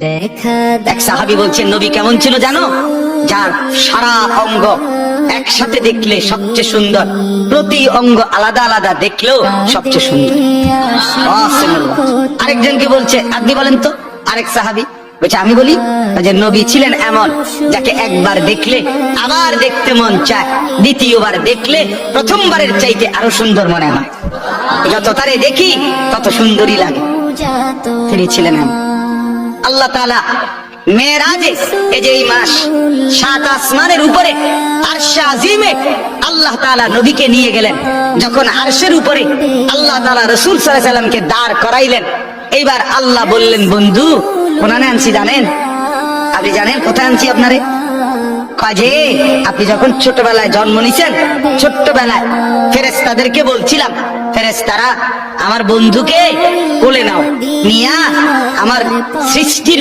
এক সাহাবি বলছেন, নবী কেমন ছিল জানো? যার সারা অঙ্গ একসাথে দেখলে সবচেয়ে সুন্দর, প্রতি অঙ্গ আলাদা আলাদা দেখলেও সবচেয়ে সুন্দর। আরেকজনকে বলছে, আপনি বলেন তো? আরেক সাহাবি বলছে, আমি বলি যে নবী ছিলেন এমন যাকে একবার দেখলে আবার দেখতে মন চায়, দ্বিতীয়বার দেখলে প্রথমবারের চাইতে আরও সুন্দর মনে হয়। যত তারে দেখি, তত সুন্দরই লাগে। তিনি ছিলেন এমন। আল্লাহ তালা মেয়েরাজে এই যে এই মাস সাত আসমানের উপরে আল্লাহ তালা নিয়ে গেলেন। যখন আরশের উপরে আল্লাহ তালা রসুল সাল্লামকে দাঁড় করাইলেন, এইবার আল্লাহ বললেন, বন্ধু, কোনানে আনছি জানেন? আপনি জানেন, কোথায় আনছি আপনারে? কাজে আপনি যখন ছোটবেলায় জন্ম নিছেন, ছোট্টবেলায় ফেরেস্তাদেরকে বলছিলাম ফেরেস্তারা আমার বন্ধুকে কোলে নাও। নিয়া আমার সৃষ্টির